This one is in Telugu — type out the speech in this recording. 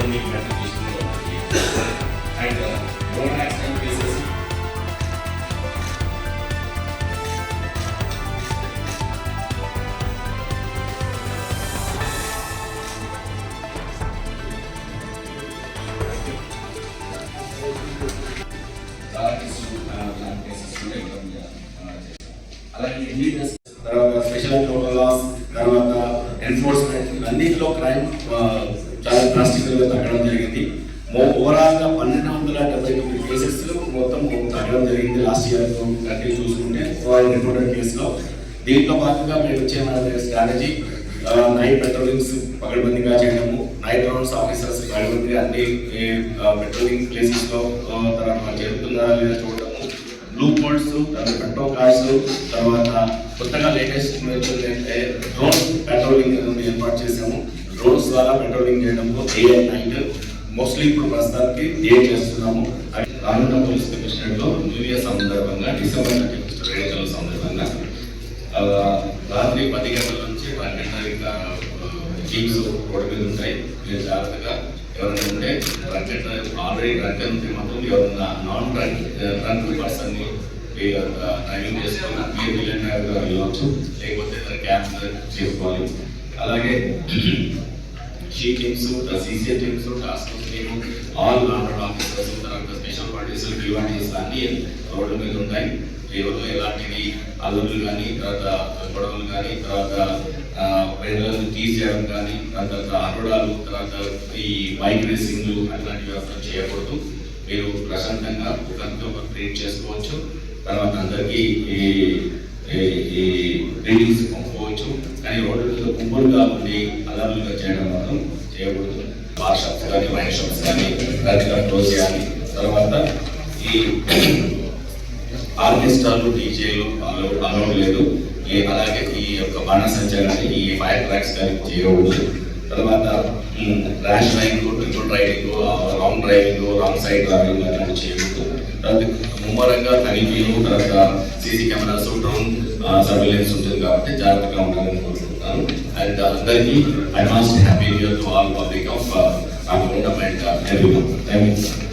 ఐదు అలాగే లీడర్స్ తర్వాత స్పెషల్ టోటల్ లాస్ తర్వాత ఎన్ఫోర్స్మెంట్ అన్నింటిలో క్రైమ్ చాలా డ్రాస్టిక్గా తగ్గడం జరిగింది. ఓవరాల్గా పన్నెండు వందల డెబ్బై తొమ్మిది కేసెస్ మొత్తం తగ్గడం జరిగింది లాస్ట్ ఇయర్ కంటే చూసుకుంటే రిపోర్టెడ్ కేసులో దీంట్లో భాగంగా మేము వచ్చే మన స్ట్రాటజీ నైట్ పెట్రోలింగ్స్ పగడబందీగా చేయడము నైట్ రౌండ్స్ ఆఫీసర్స్ పగడబందీగా అన్ని పెట్రోలింగ్ ప్లేసెస్లో తర్వాత జరుగుతున్నారా లేదా చూడడం బ్లూ కోడ్స్ తర్వాత పెట్రోల్ కార్స్ తర్వాత కొత్తగా లేటెస్ట్ ఇన్వెన్షన్ అంటే డ్రోన్ పెట్రోలింగ్ అనేది ఏర్పాటు చేసాము డ్రోన్స్ ద్వారా పెట్రోలింగ్ చేయడంలో డే అండ్ నైట్ మోస్ట్లీ ఇప్పుడు ప్రస్తుతానికి ఏం చేస్తున్నాము. రానున్న పోలీస్ కమిషనర్లో న్యూ ఇయర్ సందర్భంగా డిసెంబర్ వేడుకల సందర్భంగా రాత్రి పది గంటల టీమ్స్ రోడ్డు మీద ఉంటాయి. మీరు జాగ్రత్తగా ఎవరైనా ఉంటే డ్రంక్ ఆల్రెడీ డ్రంక్ ఉంటే మాత్రం ఎవరైనా non drunk drunk person driving చేసుకొని మీరు వీలైనగా వెళ్ళవచ్చు లేకపోతే క్యాబ్ చేసుకోవాలి. అలాగే she teams CC teams task team all non officers తర్వాత స్పెషల్ పార్టీస్ డివాటీస్ అన్ని రోడ్డు మీద ఉంటాయి. ఎవరు ఎలాంటివి అల్లులు కానీ తర్వాత గొడవలు కానీ తర్వాత వేళ్ళను తీసేయడం కానీ తర్వాత అరుడాలు తర్వాత ఈ బైక్ రేసింగ్లు అట్లాంటివి అసలు చేయకూడదు. మీరు ప్రశాంతంగా ఒకరితో ఒకరు ట్రీట్ చేసుకోవచ్చు. తర్వాత అందరికీ ఈ ఈ- పంపుకోవచ్చు. కానీ రోడ్డు మీద గుంపులుగా ఉండి అలర్లుగా చేయడం మాత్రం చేయకూడదు. బార్ షాప్స్ కానీ వైన్ షాప్స్ కానీ దాన్ని క్లోజ్ చేయాలి. తర్వాత ఈ ఆర్కెస్ట్రాలు డీజేలు అలౌడ్ లేదు. ఈ అలాగే ఈ యొక్క బాణ కానీ ఈ ఫైర్ ట్రాక్స్ కానీ చేయకూడదు తర్వాత rash driving triple driving wrong driving wrong side driving అలాంటివి చేయకూడదు తర్వాత ముమ్మరంగా తనిఖీలు తర్వాత సీసీ కెమెరాస్ డ్రోన్ సర్వేలెన్స్ ఉంటుంది కాబట్టి జాగ్రత్తగా ఉండాలని కోరుకుంటున్నాను. అండ్ అందరికీ advance happy year to all public of నాకు ఉండమంట థ్యాంక్ యూ